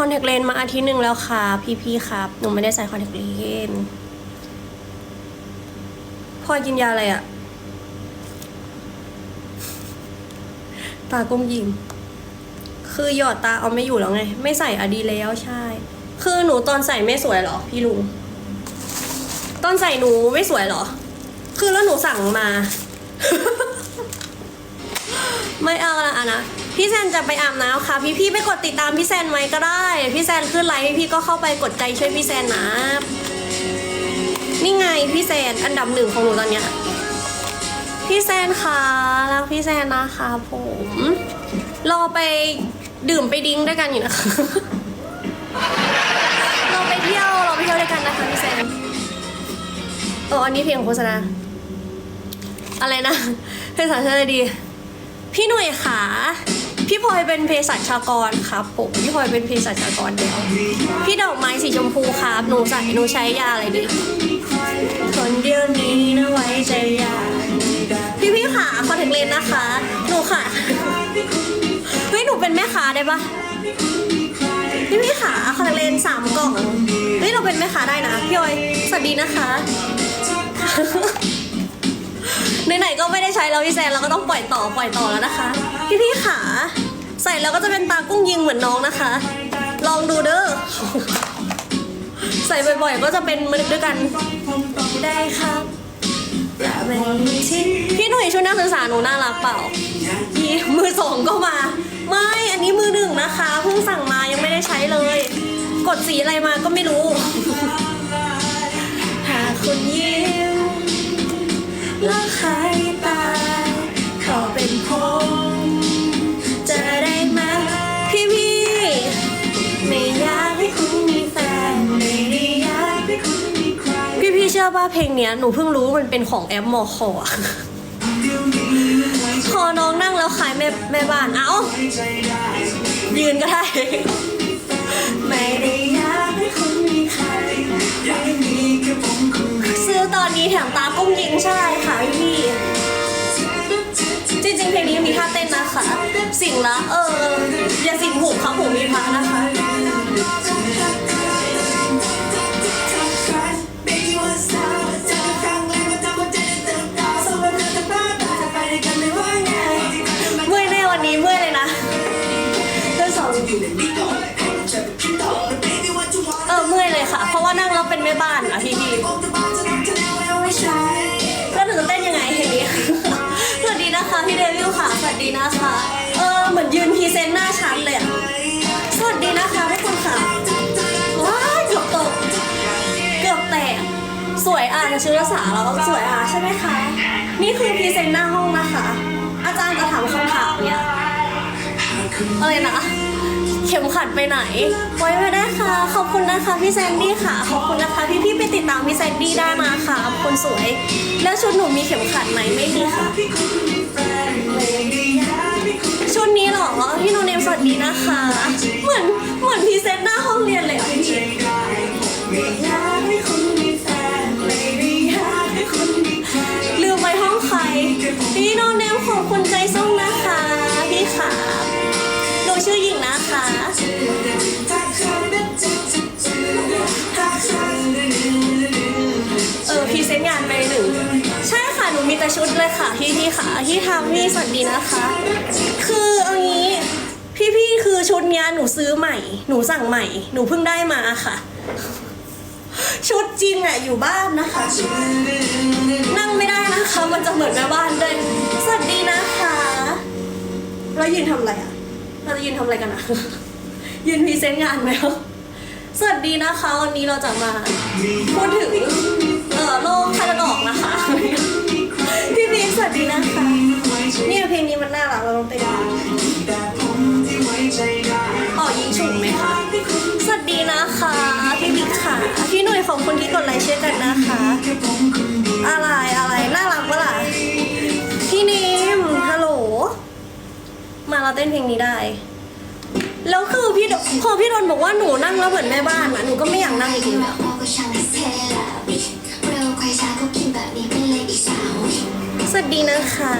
คอนแทคเลนส์มาอาทิตย์หนึ่งแล้วค่ะพี่ๆครับ หนูไม่ได้ใส่คอนแทคเลนส์พลอกินยาอะไรอะตากุ้มยิง คือหยอดตาเอาไม่อยู่แล้วไง ไม่ใส่อดีแล้วใช่ คือหนูตอนใส่ไม่สวยหรอ พี่ลุง ตอนใส่หนูไม่สวยหรอ คือแล้วหนูสั่งมา ไม่เอาละอะนะ พี่แซนจะไปอาบน้ำค่ะ พี่พี่ไปกดติดตามพี่แซนไว้ก็ได้ พี่แซนขึ้นไลฟ์พี่ก็เข้าไปกดใจช่วยพี่แซนนะนี่ไงพี่แซนอันดับหนึ่งของหนูตอนเนี้ยพี่แซนค่ะรักพี่แซนนะคะผมรอไปดื่มไปดิ้งด้วยกันอยู่นะคะเราไปเที่ยวเราไปเที่ยวด้วยกันนะคะพี่แซนเอออันนี้เพลงโฆษณาอะไรนะเภสัชอะไรดี พี่หนุ่ยขา พี่พลอยเป็นเภสัชกรครับผมพี่พลอยเป็นเภสัชกรเดียวพี่ดอกไม้สีชมพูครับหนูใส่หนูใช้ยาอะไรดีคนเดียวนี้นะไว้ใจยาพี่พี่ขาคอนแทคเลนส์นะคะ หนูค่ะเฮ้ยหนูเป็นแม่ค้าได้ปะพี่พี่ขาคอนแทคเลนส์สามกล่องเฮ้ยเราเป็นแม่ค้าได้นะพี่ออยสวัสดีนะคะไหนๆก็ไม่ได้ใช้แล้วพี่แซนเราก็ต้องปล่อยต่อปล่อยต่อแล้วนะคะ พี่พี่ๆขา ใส่แล้วก็จะเป็นตากุ้งยิงเหมือนน้องนะคะ ลองดูเด้อ ใส่บ่อยๆ ก็จะเป็นมนุษย์ด้วยกัน ได้ครับพี่หนุ่ยชุดนักศึกษาหนูน่ารักเปล่าพี่มือสองก็มา ไม่ อันนี้มือหนึ่งนะคะ เพิ่งสั่งมายังไม่ได้ใช้เลย กดสีอะไรมาก็ไม่รู้ พี่พี่ๆเพลงเนี้ยหนูเพิ่งรู้มันเป็นของแอปมอคออะพอน้องนั่งแล้วขายแม่แม่บ้าน เอ้า ยืนก็ได้ ไม่ได้อยากให้คุณมีใครซื้อตอนนี้แถมตากุ้งยิงใช่ค่ะพี่จริงๆเพลงนี้มีท่าเต้นนะคะ สิ่งละเออ อย่าสิ่งหูค่ะหูมีพระนะคะ เออเมื่อยเลยค่ะ เพราะว่านั่งแล้วเป็นแม่บ้านอะพี่พี่แล้วหนูจะเต้นยังไงเพลงนี้สวัสดีนะคะพี่เดวิลค่ะ สวัสดีนะคะ เออเหมือนยืนพรีเซนต์หน้าชั้นเลยอะสวัสดีนะคะทุกคนค่ะ ว้ายเกือบตก เกือบแตก สวยอะจะชื่อรักษาแล้วก็สวยอะใช่ไหมคะ นี่คือพรีเซนต์หน้าห้องนะคะ อาจารย์จะถามคำถามเนี่ยอะไรนะ เข็มขัดไปไหน ไว้ไม่ได้ค่ะ ขอบคุณนะคะพี่แซนดี้ค่ะ ขอบคุณนะคะพี่ๆไปติดตามพี่แซนดี้ได้มาค่ะคนสวย แล้วชุดหนูมีเข็มขัดไหมไม่มีค่ะ ชุดนี้หรอพี่โนเนมสวัสดีนะคะ เหมือนเหมือนพรีเซนหน้าห้องเรียนเลยอะพี่ลืมไปห้องใครพี่โนเนมขอบคุณใจส้มนะคะ ชื่อหญิงนะคะ เออพรีเซนต์งานไปหนึ่งใช่ค่ะ หนูมีแต่ชุดเลยค่ะพี่พี่ๆค่ะที่ทำนี่สวัสดีนะคะ คือเอางี้พี่พี่ๆคือชุดเนี้ยหนูซื้อใหม่ หนูสั่งใหม่ หนูเพิ่งได้มาค่ะ ชุดจริงอะอยู่บ้านนะคะ นั่งไม่ได้นะคะ มันจะเหมือนแม่บ้านเลยสวัสดีนะคะเรายืนทำอะไรอะ เราจะยืนทำอะไรกันอะยืนพรีเซนต์งานไหมคะสวัสดีนะคะ วันนี้เราจะมาพูดถึงเอ่อโลกคาราดอกนะคะ พี่พีสวัสดีนะคะ เนี่ยเพลงนี้มันน่ารักเราต้องเต้นต่อยิงฉุกไหมคะ สวัสดีนะคะ พี่บิ๊กค่ะ พี่หนุ่ยขอบคุณที่กดไลค์เชื่อกันนะคะ เราเต้นเพลงนี้ได้ แล้วคือพี่พอพี่โดนบอกว่าหนูนั่งแล้วเหมือนแม่บ้านอะหนูก็ไม่อยากนั่งอีกเลยอะสวัสดีนะคะ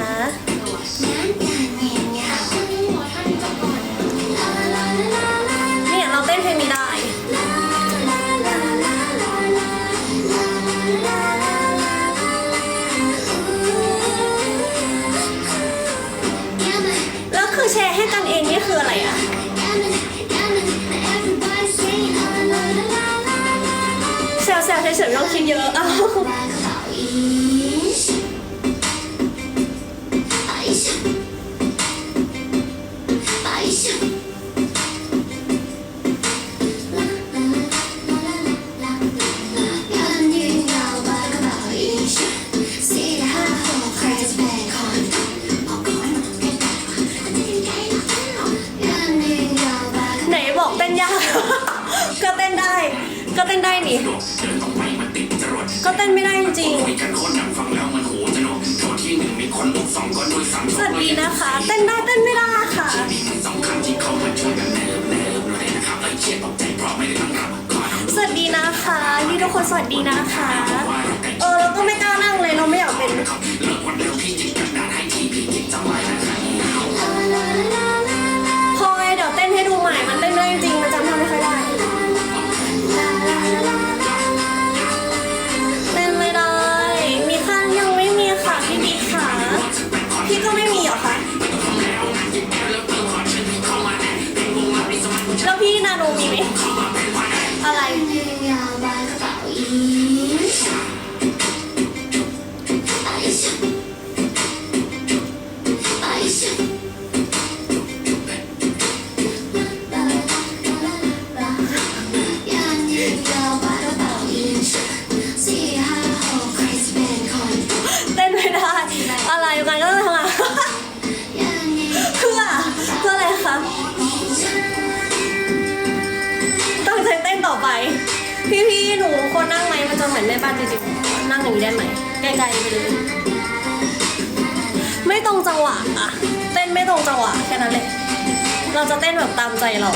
อ้าวสี่ห้าหกใครจะแบ่งคนเอาก่อนงานนี้ยาวบางไหนบอกเต้นยาก ก็เต้นได้ ก็เต้นได้นี่ ก็เต้นไม่ได้จริงมีกันคนดังฟังแล้วมันหูจะหนกโจทย์ที่หนึ่งมีคนมุกสองก็ด้วยสามๆสวัสดีนะคะ เต้นได้เต้นไม่ได้ค่ะสำคัญที่เขามาช่วยกันเนิบเนิบเลยนะครับไอ้เชียตกใจเพราะไม่ได้ตั้งรับก่อนสวัสดีนะคะพี่ทุกคนสวัสดีนะคะ เออเราก็ไม่กล้านั่งเลยเราไม่อยากเป็น นั่งเหมือนแม่บ้านจริงๆนั่งอย่างนี้ได้ไหมไกลๆไปเลยไม่ตรงจังหวะอะเต้นไม่ตรงจังหวะแค่นั้นเลยเราจะเต้นแบบตามใจเรา